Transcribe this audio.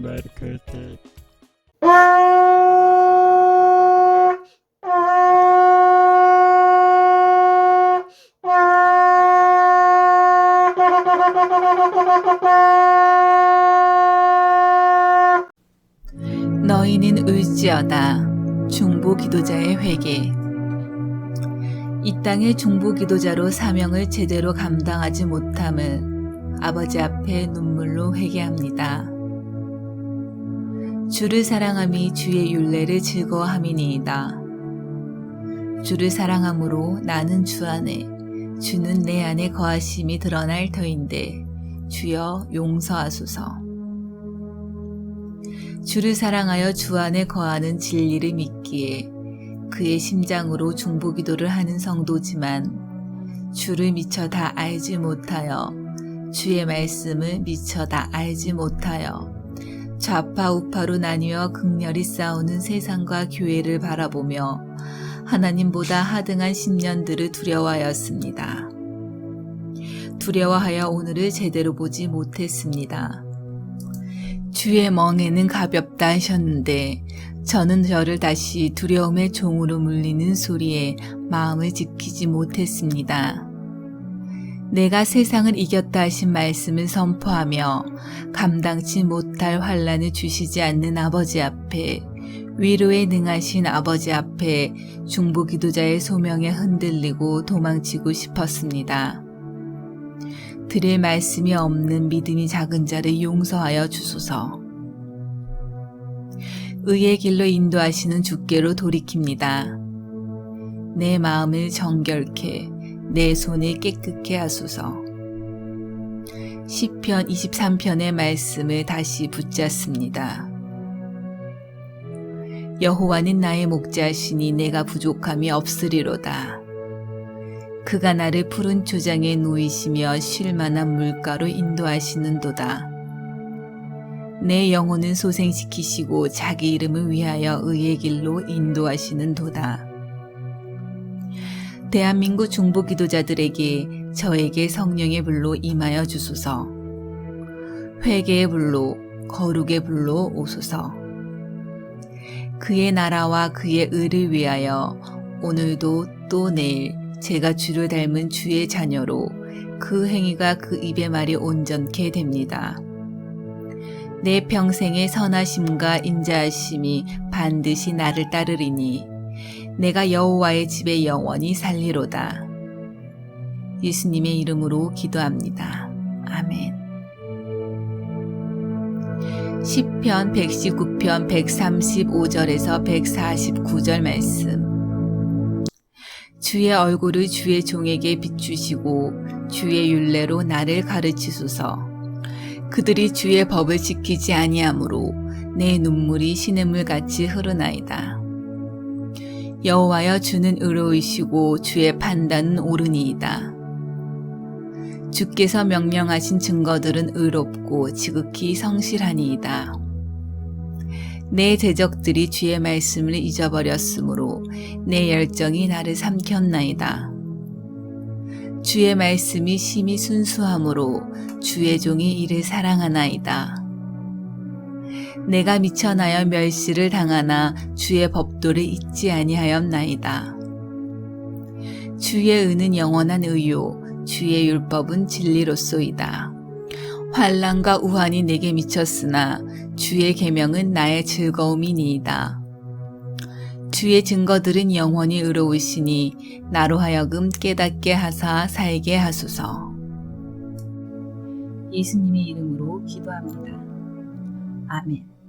marketed. 너희는 을지어다 중보 기도자의 회개 이 땅의 중보 기도자로 사명을 제대로 감당하지 못함을 아버지 앞에 눈물로 회개합니다. 주를 사랑함이 주의 윤례를 즐거워함이니이다. 주를 사랑함으로 나는 주 안에 주는 내 안에 거하심이 드러날 터인데 주여 용서하소서. 주를 사랑하여 주 안에 거하는 진리를 믿기에 그의 심장으로 중보 기도를 하는 성도지만 주를 미처 다 알지 못하여 주의 말씀을 미처 다 알지 못하여 좌파 우파로 나뉘어 극렬히 싸우는 세상과 교회를 바라보며 하나님보다 하등한 신년들을 두려워하였습니다. 두려워하여 오늘을 제대로 보지 못했습니다. 주의 멍에는 가볍다 하셨는데 저는 저를 다시 두려움의 종으로 물리는 소리에 마음을 지키지 못했습니다. 내가 세상을 이겼다 하신 말씀을 선포하며 감당치 못할 환란을 주시지 않는 아버지 앞에 위로에 능하신 아버지 앞에 중보 기도자의 소명에 흔들리고 도망치고 싶었습니다. 들을 말씀이 없는 믿음이 작은 자를 용서하여 주소서. 의의 길로 인도하시는 주께로 돌이킵니다. 내 마음을 정결케, 내 손을 깨끗게 하소서. 시편 23편의 말씀을 다시 붙잡습니다. 여호와는 나의 목자시니 내가 부족함이 없으리로다. 그가 나를 푸른 초장에 놓이시며 쉴만한 물가로 인도하시는도다. 내 영혼은 소생시키시고 자기 이름을 위하여 의의 길로 인도하시는도다. 대한민국 중보 기도자들에게 저에게 성령의 불로 임하여 주소서. 회개의 불로, 거룩의 불로 오소서. 그의 나라와 그의 의를 위하여 오늘도 또 내일 제가 주를 닮은 주의 자녀로 그 행위가 그 입의 말이 온전케 됩니다. 내 평생의 선하심과 인자하심이 반드시 나를 따르리니 내가 여호와의 집에 영원히 살리로다. 예수님의 이름으로 기도합니다. 아멘. 시편 119편 135절에서 149절 말씀. 주의 얼굴을 주의 종에게 비추시고 주의 윤례로 나를 가르치소서. 그들이 주의 법을 지키지 아니하므로 내 눈물이 시냇물 같이 흐르나이다. 여호와여 주는 의로우시고 주의 판단은 옳으니이다. 주께서 명령하신 증거들은 의롭고 지극히 성실하니이다. 내 대적들이 주의 말씀을 잊어버렸으므로 내 열정이 나를 삼켰나이다. 주의 말씀이 심히 순수함으로 주의 종이 이를 사랑하나이다. 내가 미천하여 멸시를 당하나 주의 법도를 잊지 아니하였나이다. 주의 의는 영원한 의요, 주의 율법은 진리로소이다. 환란과 우환이 내게 미쳤으나 주의 계명은 나의 즐거움이니이다. 주의 증거들은 영원히 의로우시니 나로 하여금 깨닫게 하사 살게 하소서. 예수님의 이름으로 기도합니다. 아멘.